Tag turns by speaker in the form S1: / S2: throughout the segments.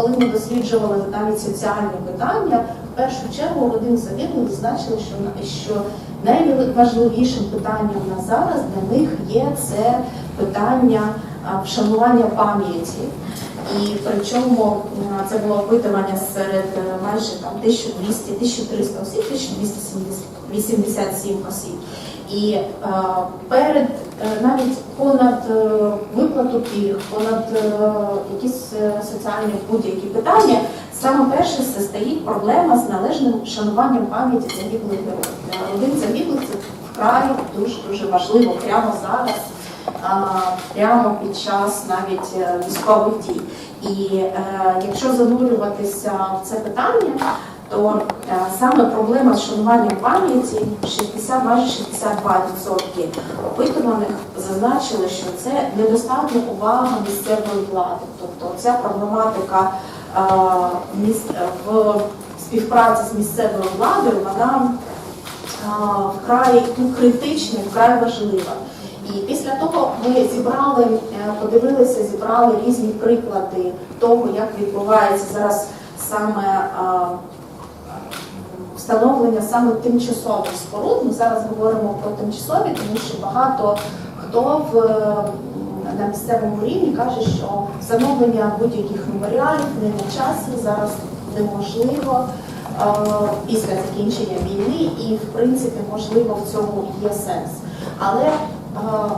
S1: Коли ми досліджували навіть соціальні питання, в першу чергу родин загиблих зазначили, що, що найважливішим питанням на зараз для них є це питання вшанування пам'яті. І причому а, це було опитування серед е, майже там 1200-1300 осіб, 1287 осіб. І е, перед е, навіть понад е, виплату пільг, понад е, якісь е, соціальні будь-які питання, саме перше це стоїть проблема з належним шануванням пам'яті загиблих героїв. Для родин загиблих це вкрай дуже дуже важливо прямо зараз, прямо під час навіть е, військових дій. І е, якщо занурюватися в це питання, то е, саме проблема з шануванням пам'яті 60, майже 62% опитуваних зазначили, що це недостатня увага місцевої влади. Тобто ця проблематика в співпраці з місцевою владою, вона вкрай ну, критична, вкрай важлива. І після того ми зібрали, е, подивилися, зібрали різні приклади того, як відбувається зараз саме е, встановлення саме тимчасових споруд. Ми зараз говоримо про тимчасові, тому що багато хто в, е, на місцевому рівні каже, що встановлення будь-яких меморіалів не на часі зараз неможливо після закінчення війни, і в принципі можливо в цьому є сенс. Але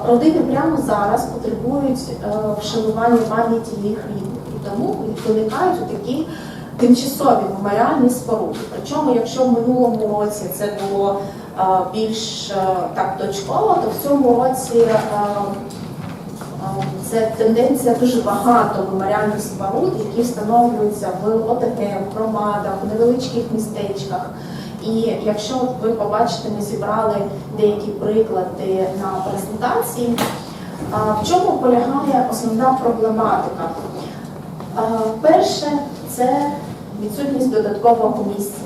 S1: родини прямо зараз потребують е, вшанування пам'яті їх рідних, і тому виникають такі тимчасові меморіальні споруди. Причому, якщо в минулому році це було е, більш е, так точково, то в цьому році е, е, це тенденція дуже багато меморіальних споруд, які встановлюються в ОТГ, в громадах, в невеличких містечках. І якщо ви побачите, ми зібрали деякі приклади на презентації. В чому полягає основна проблематика? Перше, це відсутність додаткового місця.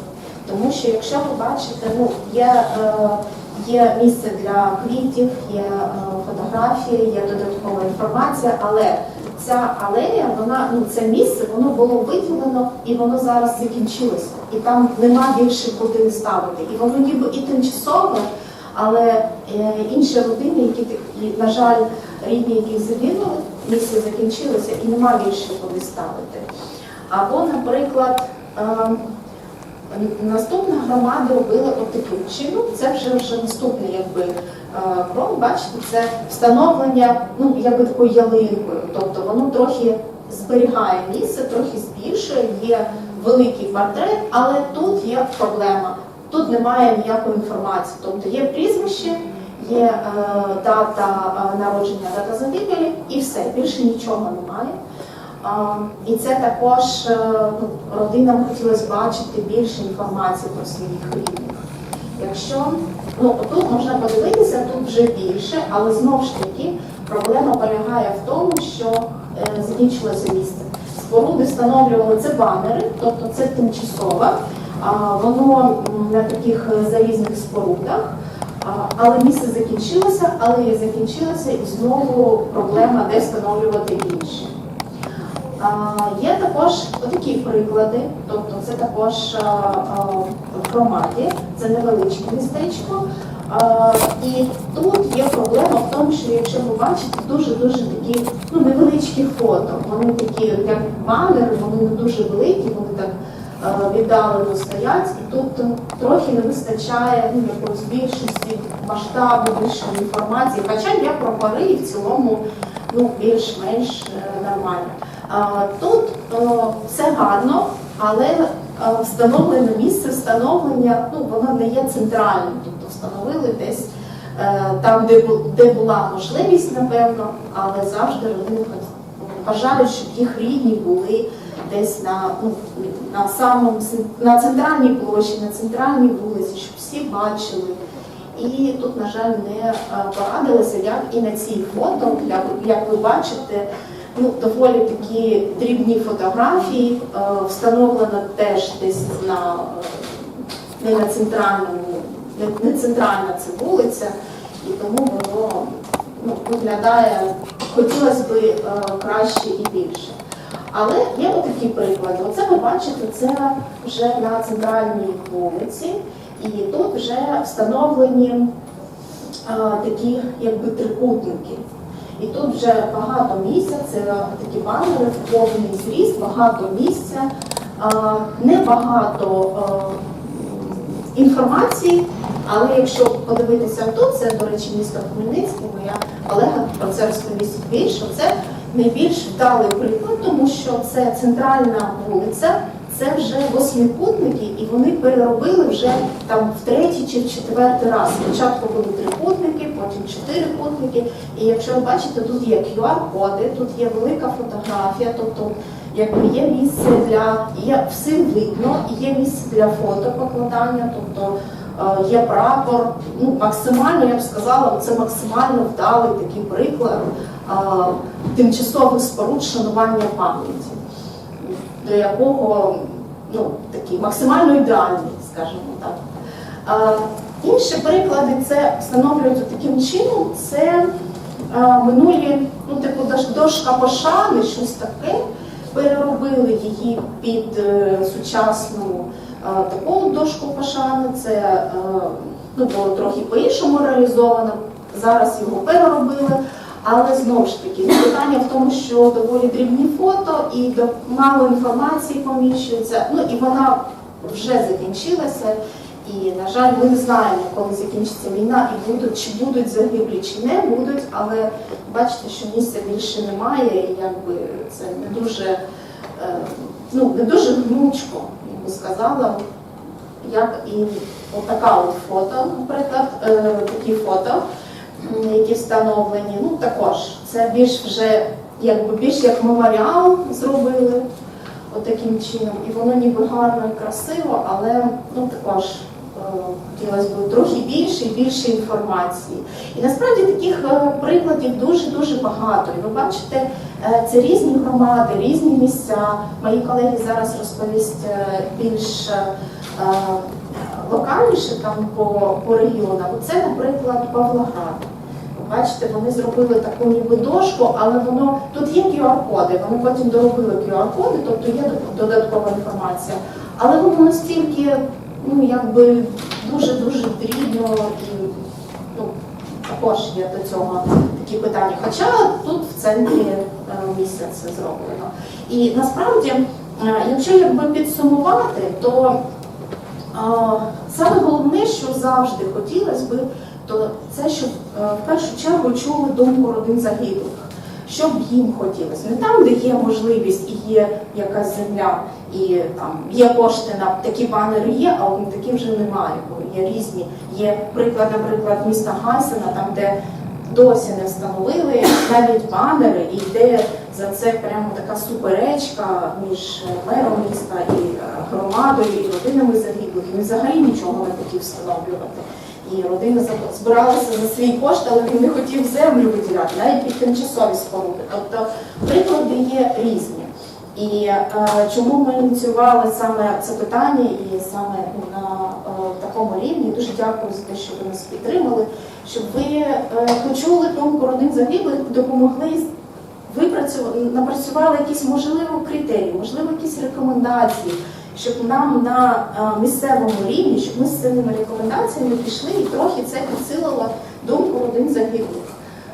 S1: Тому що якщо ви бачите, ну є, е, є місце для квітів, є е, фотографії, є додаткова інформація, але ця алея, вона ну це місце, воно було виділено і воно зараз закінчилося. І там нема більше куди ставити. І воно ніби і тимчасове, але е, інші родини, які і, на жаль, рідні, які загинули, місце закінчилося і нема більше куди ставити. Або, наприклад, ем, наступна громада робила таким чином. Це вже вже наступний якби е, крок. Бачите, це встановлення ну якби такою ялинкою. Тобто воно трохи зберігає місце, трохи збільшує. Є великий портрет, але тут є проблема. Тут немає ніякої інформації. Тобто є прізвище, є е, дата е, народження, дата загибелі, і все більше нічого немає. І це також е, ну, родинам хотілося бачити більше інформації про своїх рідних. Якщо ну тут можна подивитися, тут вже більше, але знову ж таки проблема полягає в тому, що е, закінчилося місце. Споруди встановлювали це банери, тобто це тимчасове, воно на таких залізних спорудах. Але місце закінчилося, але закінчилося і знову проблема, де встановлювати інше. Є також такі приклади, тобто це також в громаді, це невеличке містечко. І тут є проблема в тому, що якщо ви бачите дуже-дуже такі ну, невеличкі фото, вони такі, як банери, вони не дуже великі, вони так віддалено стоять, і тут трохи не вистачає ну, якоїсь більшості масштабу, більшої інформації. Хоча є прапори і в цілому ну, більш-менш е, нормально. Тут все гарно, але встановлене місце встановлення, ну воно не є центральним, тобто встановили десь е, там, де, де була можливість, напевно, але завжди родини бажають, щоб їх рідні були десь на, ну, на самому на центральній площі, на центральній вулиці, щоб всі бачили. І тут, на жаль, не е, порадилися, як і на цій фото, як, як ви бачите, ну, доволі такі дрібні фотографії, е, встановлено теж десь на е, не на центральному, не, не центральна це вулиця, і тому воно ну, виглядає, хотілося б е, краще і більше. Але є отакі приклади. Оце ви бачите, це вже на центральній вулиці, і тут вже встановлені а, такі якби трикутники. І тут вже багато місця, це такі банери, повний зріст, багато місця, небагато інформації. Але якщо подивитися тут, це, до речі, місто Хмельницький, моя колега про це розповість більше. Це найбільш вдалий приклад, тому що це центральна вулиця, це вже восьмикутники, і вони переробили вже там в третій чи в четвертий раз. Спочатку були трикутники, потім чотирикутники. І якщо ви бачите, тут є QR-коди, тут є велика фотографія, тобто якби є місце для є все видно, є місце для фотопокладання, тобто е, є прапор. Ну максимально я б сказала, це максимально вдалий такий приклад е, тимчасових споруд шанування пам'яті, до якого ну такий максимально ідеальний, скажімо так. Е, Інші приклади це встановлюються таким чином. Це е, минулі, ну типу дошка пошани, щось таке. Переробили її під е, сучасну е, таку дошку пошани. Це е, ну, було трохи по-іншому реалізовано. Зараз його переробили. Але знову ж таки, питання в тому, що доволі дрібні фото і до- мало інформації поміщується. Ну і вона вже закінчилася. І, на жаль, ми не знаємо, коли закінчиться війна, і будуть, чи будуть загиблі, чи не будуть, але бачите, що місця більше немає, і якби це не дуже, е, ну, не дуже гнучко, я би сказала, як і отака от фото, наприклад, е, такі фото, які встановлені. Ну, також це більш вже, якби більш як меморіал зробили отаким чином. І воно ніби гарно і красиво, але ну, також е, хотілося б трохи більше і більше інформації. І насправді таких е, прикладів дуже-дуже багато. І ви бачите, е, це різні громади, різні місця. Мої колеги зараз розповість більш локальніше там по, по регіонам. Це, наприклад, Павлоград. Бачите, вони зробили таку ніби дошку, але воно тут є QR-коди, вони потім доробили QR-коди, тобто є додаткова інформація. Але воно настільки, ну якби дуже-дуже дрібно і ну, також є до цього такі питання. Хоча тут в центрі е, місця це зроблено. І насправді, е, якщо якби підсумувати, то а, Саме головне, що завжди хотілося би, то це, щоб е, в першу чергу чули думку родин загиблих. Що б їм хотілося. Не там, де є можливість і є якась земля, і там є кошти на такі банери є, а такі вже немає, бо є різні. Є приклад, наприклад, міста Гайсена, там, де досі не встановили навіть банери, і йде за це прямо така суперечка між мером міста і е, громадою, і родинами загиблих. Він взагалі нічого не хотів встановлювати. І родина збиралася за свій кошт, але він не хотів землю виділяти, навіть під тимчасові споруди. Тобто приклади є різні. І е, чому ми ініціювали саме це питання і саме на е, такому рівні, дуже дякую за те, що ви нас підтримали, щоб ви е, почули думку родин загиблих, допомогли напрацювали якісь можливо критерії, можливо, якісь рекомендації, щоб нам на е, місцевому рівні, щоб ми з цими рекомендаціями пішли і трохи це підсилило думку родин загиблих.